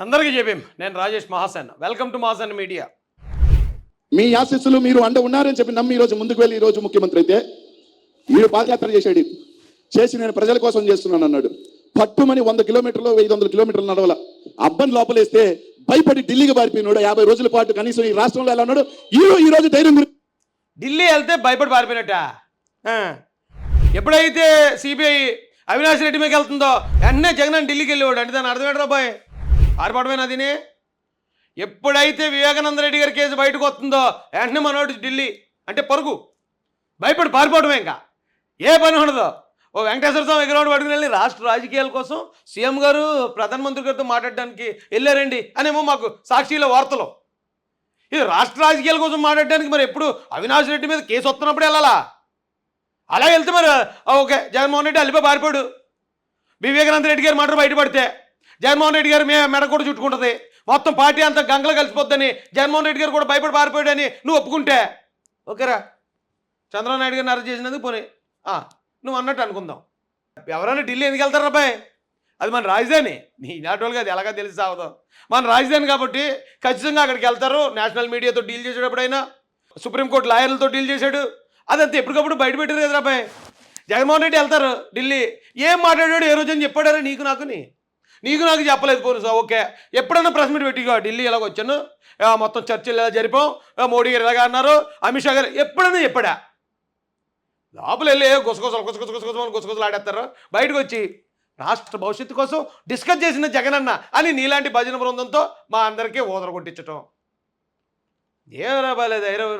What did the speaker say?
అందరికీ చెప్పాం నేను Rajesh Mahasan. Welcome to Mahasan media. మీ ఆశీస్సులు మీరు అండ ఉన్నారని చెప్పి నమ్మి ఈ రోజు ముందుకు వెళ్ళి ఈ రోజు ముఖ్యమంత్రి అయితే వీడు పాదయాత్ర చేశాడు చేసి నేను ప్రజల కోసం చేస్తున్నాను అన్నాడు. పట్టుమని వంద కిలోమీటర్లు ఐదు వందల కిలోమీటర్లు నడవల. అబ్బని లోపలేస్తే భయపడి ఢిల్లీకి పారిపోయినాడు. యాభై రోజుల పాటు కనీసం ఈ రాష్ట్రంలో ఎలా ఉన్నాడు? ఈ రోజు ధైర్యం ఢిల్లీ వెళ్తే భయపడి పారిపోయినట్ట. ఎప్పుడైతే సిబిఐ అవినాష్ రెడ్డి మీదకి వెళ్తుందో వెంటనే జగన్ ఢిల్లీకి వెళ్ళేవాడు. అంటే దాని అర్థం ఏంట్రా బాయ్? పారిపోవడమేనా దీని? ఎప్పుడైతే వివేకానంద రెడ్డి గారి కేసు బయటకు వస్తుందో వెంటనే మనోడు ఢిల్లీ అంటే పరుగు. భయపడి పారిపోవడమే ఇంకా. ఏ పని ఉండదు. ఓ వెంకటేశ్వర స్వామి విగ్రహం పట్టుకుని వెళ్ళి రాష్ట్ర రాజకీయాల కోసం సీఎం గారు ప్రధానమంత్రి గారితో మాట్లాడడానికి వెళ్ళారండి అనేమో మాకు సాక్షిలో వార్తలు. ఇది రాష్ట్ర రాజకీయాల కోసం మాట్లాడడానికి మరి ఎప్పుడు అవినాష్ రెడ్డి మీద కేసు వస్తున్నప్పుడు వెళ్ళాలా? అలా వెళ్తే మరి ఓకే జగన్మోహన్ రెడ్డి అల్లిపో పారిపోడు వివేకానంద రెడ్డి గారి మాట బయటపడితే జగన్మోహన్ రెడ్డి గారు మే మెడ కూడా చుట్టుకుంటుంది. మొత్తం పార్టీ అంతా గంగలో కలిసిపోద్దని జగన్మోహన్ రెడ్డి గారు కూడా భయపడి పారిపోయాడని నువ్వు ఒప్పుకుంటే. ఓకేరా. చంద్రబాబు నాయుడు గారిని అరెస్ట్ చేసినందుకు పోనీ. ఆ, నువ్వు అన్నట్టు అనుకుందాం. ఎవరైనా ఢిల్లీ ఎందుకు వెళ్తారు రాబాయ్ అది మన రాజధాని. నీ నాటి వాళ్ళు అది ఎలాగా తెలిసి సావదు మన రాజధాని కాబట్టి ఖచ్చితంగా అక్కడికి వెళ్తారు. నేషనల్ మీడియాతో డీల్ చేసేటప్పుడైనా. సుప్రీంకోర్టు లాయర్లతో డీల్ చేశాడు. అదంతా ఎప్పటికప్పుడు బయట పెట్టారు కదా అబ్బాయి. జగన్మోహన్ రెడ్డి వెళ్తారు ఢిల్లీ. ఏం మాట్లాడాడు ఏ రోజు అని చెప్పాడారా నీకు నాకుని? నీకు నాకు చెప్పలేదు పోను సార్ ఓకే. ఎప్పుడైనా ప్రెస్ మీట్ పెట్టిగా ఢిల్లీ ఎలాగ వచ్చాను. మొత్తం చర్చలు ఎలా జరిపాం? మోడీ గారు ఎలాగా అన్నారు? అమిత్ షా గారు ఎప్పుడైనా చెప్పాడా? లోపల వెళ్ళి గుసగుసలు గుసగుసగుసగుసలు గుసగుసలు ఆడేస్తారు బయటకు వచ్చి రాష్ట్ర భవిష్యత్తు కోసం డిస్కస్ చేసిన జగనన్న అని నీలాంటి భజన బృందంతో మా అందరికీ ఓదర కొట్టించటం. ఏమరా బాలేదు ఐరవ